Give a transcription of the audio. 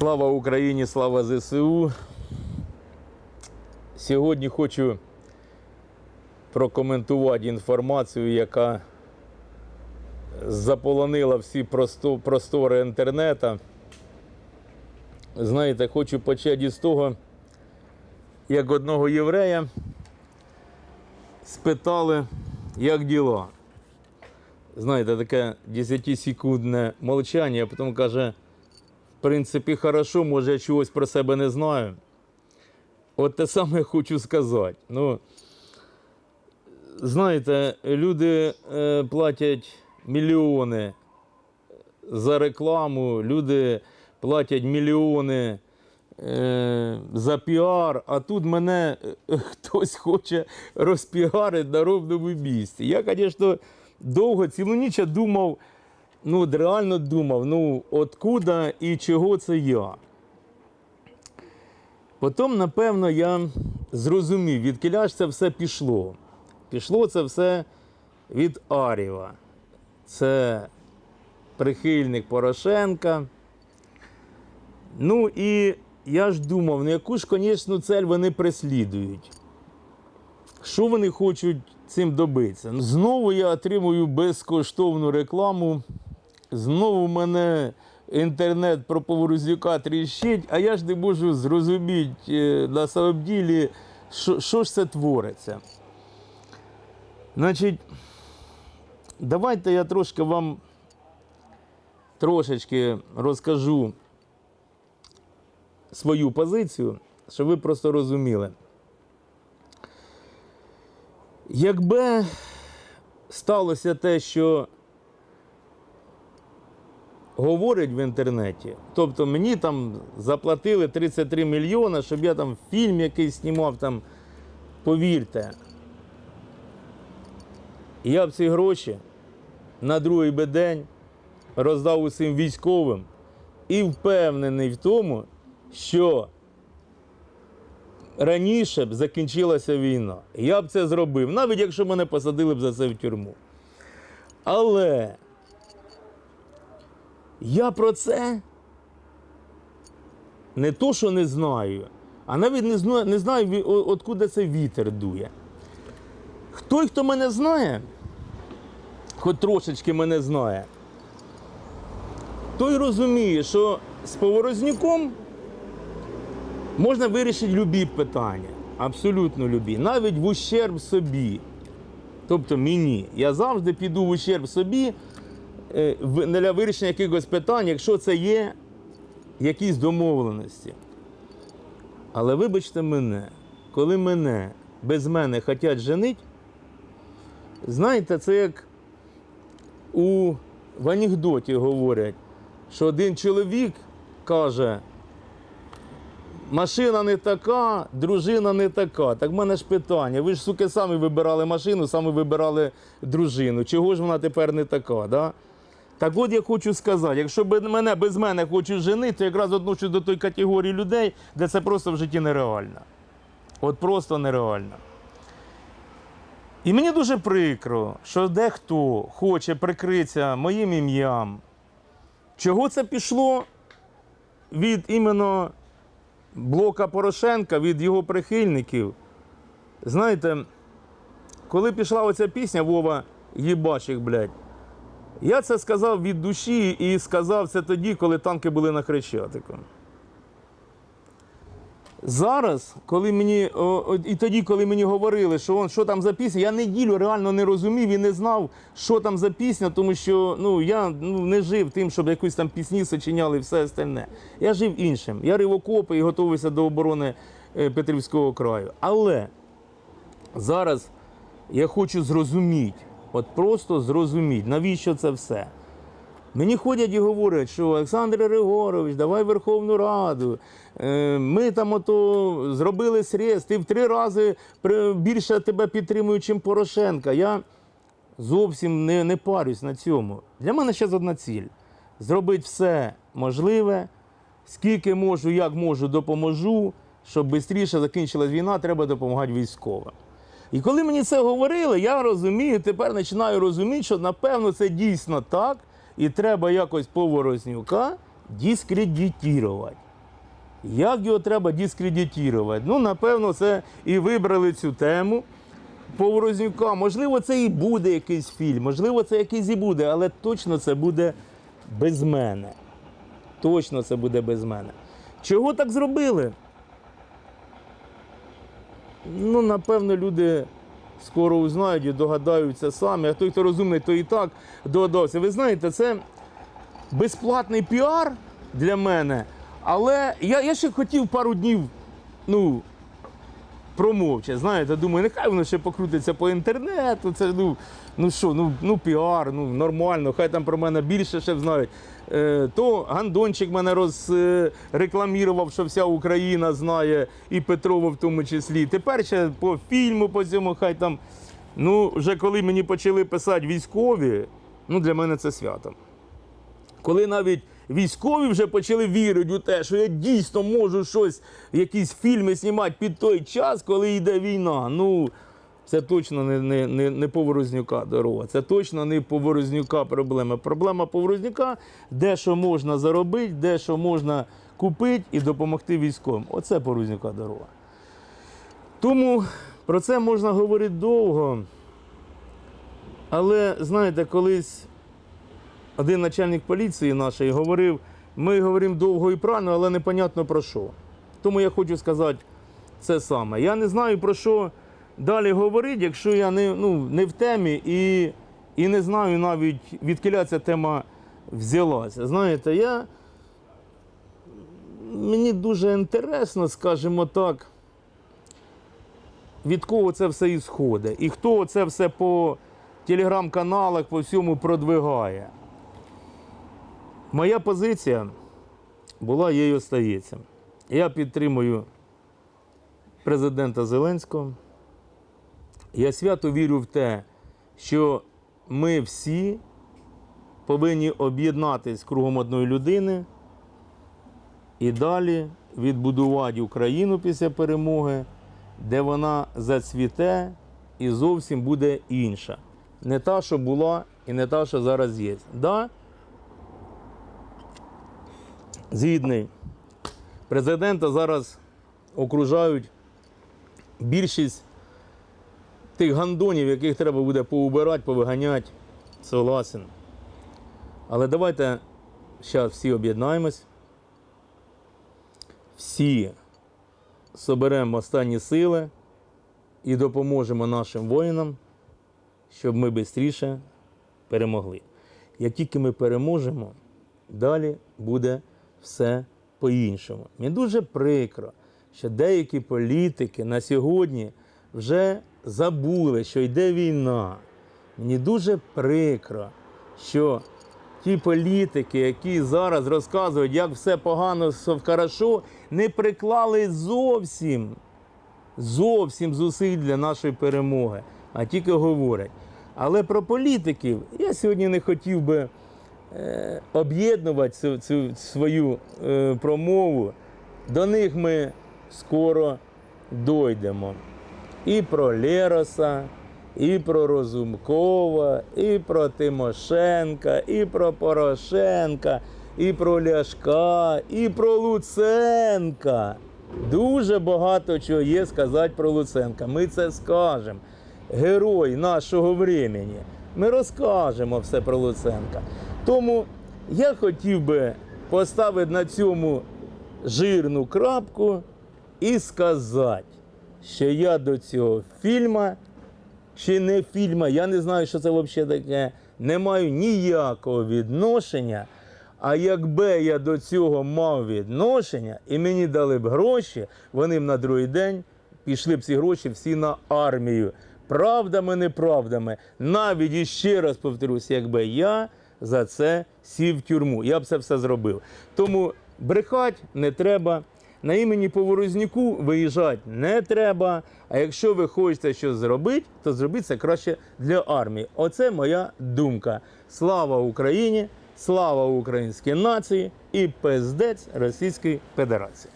Слава Україні, слава ЗСУ. Сьогодні хочу прокоментувати інформацію, яка заполонила всі простори інтернету. Знаєте, хочу почати із того, як одного єврея спитали, як діла. Знаєте, таке 10-секундне мовчання, а потім каже, в принципі, хорошо, може, я чогось про себе не знаю. От те саме хочу сказати. Ну, знаєте, люди е, платять мільйони за рекламу, люди платять мільйони е, за піар, а тут мене е, хтось хоче розпіарити на ровному місці. Я, звісно, довго цілу ніч думав, ну, реально думав, ну, откуда і чого це я. Потім, напевно, я зрозумів, від ж це все пішло. Пішло це все від Арєва. Це прихильник Порошенка. Ну і я ж думав, ну яку ж конечну цель вони преслідують. Що вони хочуть цим добитися? Знову я отримую безкоштовну рекламу. Знову мене інтернет про Поворозюка тріщить, а я ж не можу зрозуміти е, на самом ділі, що, що ж це твориться. Значить, давайте я трошки вам трошечки розкажу свою позицію, щоб ви просто розуміли. Якби сталося те, що говорять в інтернеті, тобто мені там заплатили 33 мільйони, щоб я там фільм якийсь знімав, там, повірте, я б ці гроші на другий би день роздав усім військовим і впевнений в тому, що раніше б закінчилася війна. Я б це зробив, навіть якщо мене посадили б за це в тюрму. Але я про це не то, що не знаю, а навіть не знаю, не знаю откуда це вітер дує. Той, хто мене знає, хоч трошечки мене знає, той розуміє, що з Поворознюком можна вирішити любі питання. Абсолютно любі. Навіть в ущерб собі. Тобто мені. Я завжди піду в ущерб собі для вирішення якихось питань, якщо це є якісь домовленості. Але вибачте мене, коли мене без мене хочуть женити, знаєте, це як у в анекдоті говорять, що один чоловік каже, машина не така, дружина не така. Так в мене ж питання. Ви ж, суки, самі вибирали машину, самі вибирали дружину. Чого ж вона тепер не така? Да? Так от я хочу сказати, якщо б мене без мене хочуть женити, то якраз отношусь до тої категорії людей, де це просто в житті нереально. От просто нереально. І мені дуже прикро, що дехто хоче прикритися моїм ім'ям. Чого це пішло від іменно блока Порошенка, від його прихильників? Знаєте, коли пішла оця пісня Вова Єбачих, блядь, я це сказав від душі і сказав це тоді, коли танки були на Хрещатику. Зараз, коли мені, о, і тоді, коли мені говорили, що, он, що там за пісня, я неділю реально не розумів і не знав, що там за пісня, тому що ну, я ну, не жив тим, щоб якусь там пісні сочиняли і все остальне. Я жив іншим. Я рив окопи і готувався до оборони е, Петрівського краю. Але зараз я хочу зрозуміти, от просто зрозуміти, навіщо це все. Мені ходять і говорять, що Олександр Григорович, давай Верховну Раду. е, Ми там ото зробили срез, ти в три рази більше тебе підтримую, чим Порошенка. Я зовсім не, не парюсь на цьому. Для мене ще одна ціль: зробити все можливе, скільки можу, як можу, допоможу, щоб швидше закінчилась війна, треба допомагати військовим. І коли мені це говорили, я розумію, тепер починаю розуміти, що напевно це дійсно так, і треба якось поворознюка дискредитувати. Як його треба дискредитувати? Ну, напевно, це і вибрали цю тему. Поворознюка. Можливо, це і буде якийсь фільм, можливо, це якийсь і буде, але точно це буде без мене. Точно це буде без мене. Чого так зробили? Ну, напевно, люди скоро узнають і догадаються самі. А той, хто розумний, то і так догадався. Ви знаєте, це безплатний піар для мене. Але я, я ще хотів пару днів, ну, промовче. Знаєте, думаю, нехай воно ще покрутиться по інтернету. Це ну, ну що, ну, ну піар, ну нормально, хай там про мене більше ще знають. Е, то Гандончик мене розрекламував, що вся Україна знає, і Петрово в тому числі. Тепер ще по фільму, по цьому, хай там. Ну, вже коли мені почали писати військові, ну для мене це свято. Коли навіть військові вже почали вірити у те, що я дійсно можу щось, якісь фільми знімати під той час, коли йде війна. Ну, це точно не, не, не, не Поворознюка дорога. Це точно не Поворознюка проблема. Проблема Поворознюка, де що можна заробити, де що можна купити і допомогти військовим. Оце Поворознюка дорога. Тому про це можна говорити довго. Але знаєте, колись один начальник поліції нашої говорив, ми говоримо довго і правильно, але непонятно про що. Тому я хочу сказати це саме. Я не знаю про що далі говорити, якщо я не, ну, не в темі і, і не знаю навіть, відкиля ця тема взялася. Знаєте, я. Мені дуже інтересно, скажімо так, від кого це все ісходить. І хто це все по телеграм-каналах, по всьому продвигає. Моя позиція була і остається. Я підтримую президента Зеленського. Я свято вірю в те, що ми всі повинні об'єднатися кругом одної людини і далі відбудувати Україну після перемоги, де вона зацвіте і зовсім буде інша. Не та, що була, і не та, що зараз є. Да, згідний. Президента зараз окружають більшість тих гандонів, яких треба буде поубирати, повиганяти. Согласен. Але давайте зараз всі об'єднаємось. Всі соберемо останні сили і допоможемо нашим воїнам, щоб ми швидше перемогли. Як тільки ми переможемо, далі буде все по-іншому. Мені дуже прикро, що деякі політики на сьогодні вже забули, що йде війна. Мені дуже прикро, що ті політики, які зараз розказують, як все погано, все хорошо, не приклали зовсім, зовсім зусиль для нашої перемоги, а тільки говорять. Але про політиків я сьогодні не хотів би е, об'єднувати цю, цю свою е, промову. До них ми скоро дойдемо. І про Лероса, і про Розумкова, і про Тимошенка, і про Порошенка, і про Ляшка, і про Луценка. Дуже багато чого є сказати про Луценка. Ми це скажемо. Герой нашого времени. Ми розкажемо все про Луценка. Тому я хотів би поставити на цьому жирну крапку і сказати, що я до цього фільма чи не фільма, я не знаю, що це взагалі таке, не маю ніякого відношення. А якби я до цього мав відношення і мені дали б гроші, вони б на другий день пішли б ці гроші всі на армію. Правдами, неправдами. Навіть іще раз повторюся, якби я за це сів в тюрму. Я б це все зробив. Тому брехати не треба. На імені Поворозніку виїжджати не треба. А якщо ви хочете щось зробити, то зробіть це краще для армії. Оце моя думка. Слава Україні! Слава українській нації і пиздець Російської Федерації.